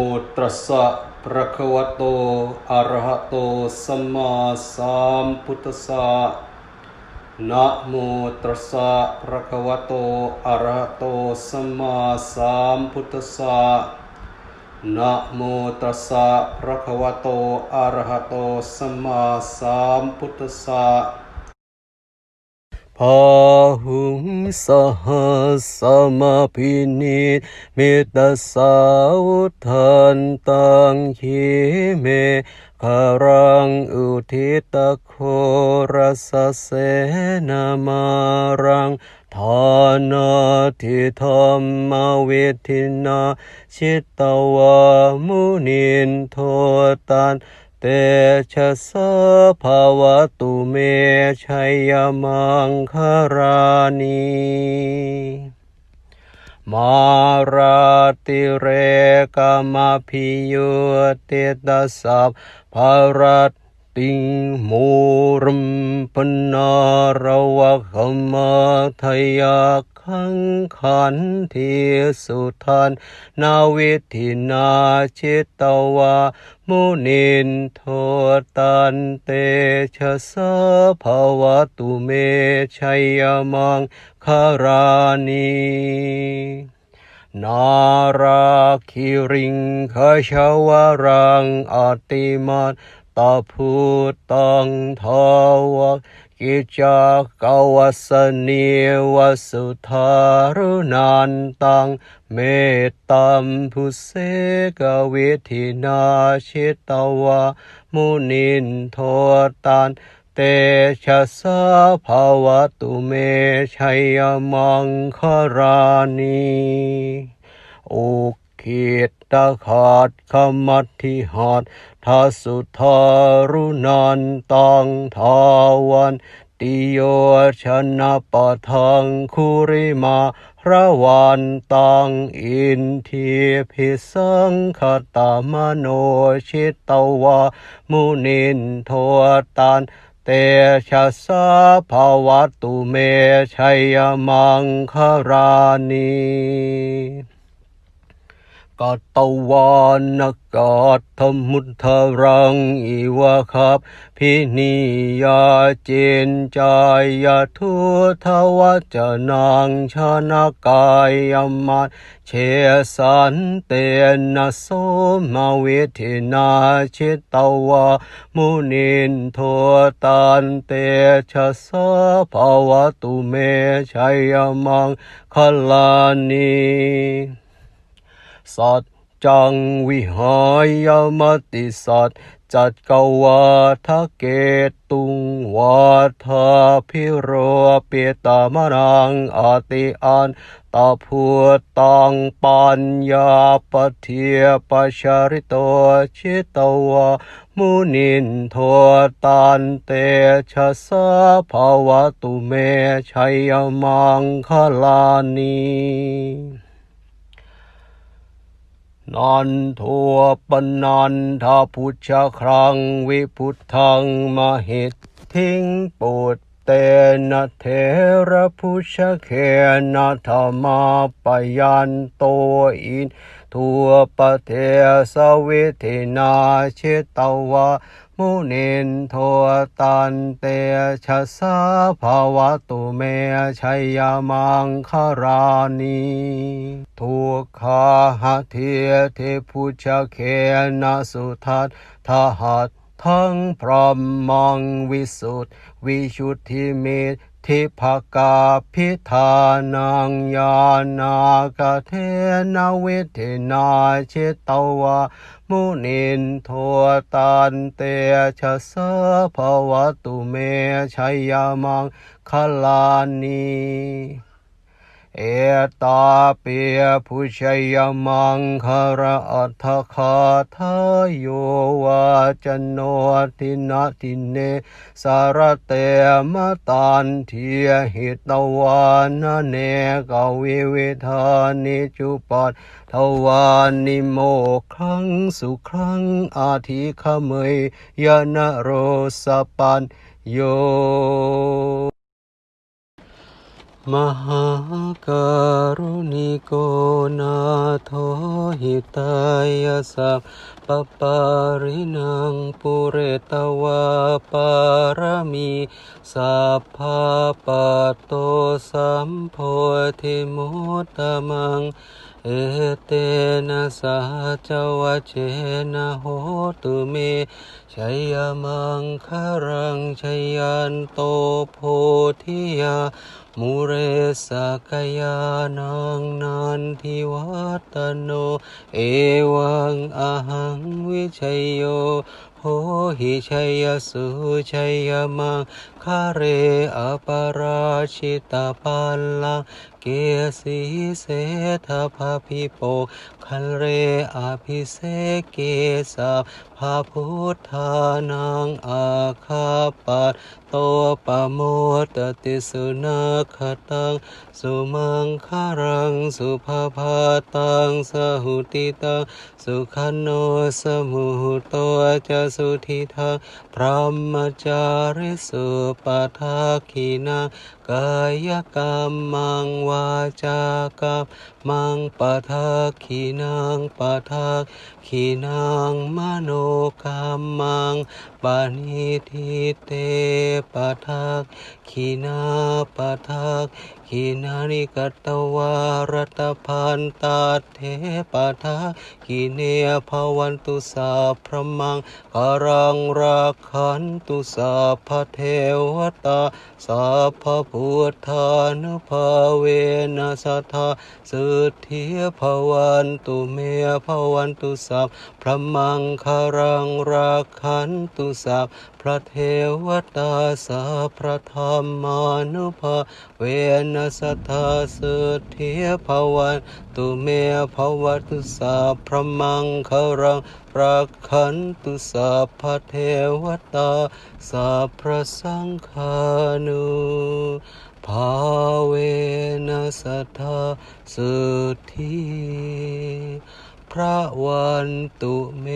โอตรัสสะภะคะวะโตอะระหะโตสัมมาสัมพุทธัสสะนะโมตัสสะภะคะวะโตอะระหะโตสัมมาสัมพุทธัสสะนะโมตัสสะภะคะวะโตอะระหะโตสัมมาสัมพุทธัสสะ พาหุงสหัสมาพินิจเมตตสาวทันตังหิเมคารังอุทิตโครสเสนามารังทานาทิธรรมเวทินา ชิตวามุนินโทตัน เตชะสะภาวะตุเมชัยมังคารานีมาราติเรกามพิยุติตาสัพภารัตติงมูรมปนารวะขมาทยาขังขันทีสุทันนาวิธินาชิตวา มุนินโทตันเตชะสะภาวะตุเมชัยมังคารานีนาราคิริงขชาวรังอติมา ตาพุตังทาวกิจากาวสเนีวสุธารุนันตังเมตตัมพุเสกเวทินาชิตวามุนินโทตันเตชะสะภาวะตุเมชัยมังคารานีโอคิด ตะขาดขมัตทิหาดทาสุทารุนันตังทาวันติโยชนะปะทังคุริมาระวันตังอินทีพิสังคตามโนชิตวามุนินโทตันเตชะสะภาวะตุเมชัยมังครานี กัตวานกัตถมุทรังอิวะครับพินิยาเจนจายาทุทวจนังชนกายมัตเชสันเตนะโสมาเวทินาชิตวามุนินโทตันเตชะสะภาวะตุเมชัยมังคลานี สัจจังวิหายมติสัจจัดกวาทะเกตุงวาทาพิโรเปตามรังอติอันตาพูตังปัญญาปเทียปชาริโตชิตวามุนินโทตันเตชะสะภาวะตุเมชัยมังคลานี นันทัวปนันทาพุชะครังวิพุทธังมหิตทิ้งปุตเตนะเทระพุชะเขนะธรรมาปยันโตอินทัวปเทสวิธินาเชตวา มุนินโทตันเตชะสาภาวะตุเมชัยมังคารานีทุกขาหะเทเทพุชเคนะสุทัตทหัตทั้งพรหมังวิสุทธิวิชุทธิเมต ทิภกาพิธานังยานากเทนเวทนาเชตวามุนินโทตันเตชะสะภาวะตุเมชัยยมังคลานี เอตาเปียผู้ชัยมังคาระอัฏฐคาทายโยวาจโนทินาทิเนสารเตมตันเทียหิตวานเนกวิเวทานิจุปัตทวานิโมครั้งสุครั้งอาทิขเมยยนโรสปันโย มหาการุณิโกนาโทหิตายาสัพปปารินังปุเรตวาปารมีสัพพาปโตสัมโพธิมุตตมัง เอเตนะสาจวะเจนะโหตุเมชัยยมังคารังชัยยันโตโพธิยามุเรสกยานังนันทิวัตโน เอวังอหังวิชัยโย โหหิชัยสุชัยมังคาเรอปราชิตาปัลลังเกสีเสทภาพิโปคันเรอภิเสเกสา พาพุทธานังอาคาปัตโตปโมตติสุนาคตัง สุมังคารัง สุภาพาตัง สหุติตัง สุขันโนสมุโตจะสุทิทังพรหมจาริสุปทาคีนังกายกรรมังวาจากรรมังปะทาขีนังปะทาขีนังมโนกรรมังปานิทิเตปะทาขีนาปะทาขีนานิกัตวารัตพันตาเทปะทาขีเนภวันตุสาพระมังกรังรักขันตุสาพเทวตาสัพพพุทธานุภาเวนัสทธาสุทธิภวันตุเมภวันตุสัพระมังคารังรักขันตุสัพพระเทวตาสัพระธรรมานุภาเวนัสทธาสุทิภวันตุเมภวตุสัพพระมังคารังรักขันตุสัพพเทวตาสัพพะสังฆานุภาเวนัสทธาสุทธิ พระวันตุเม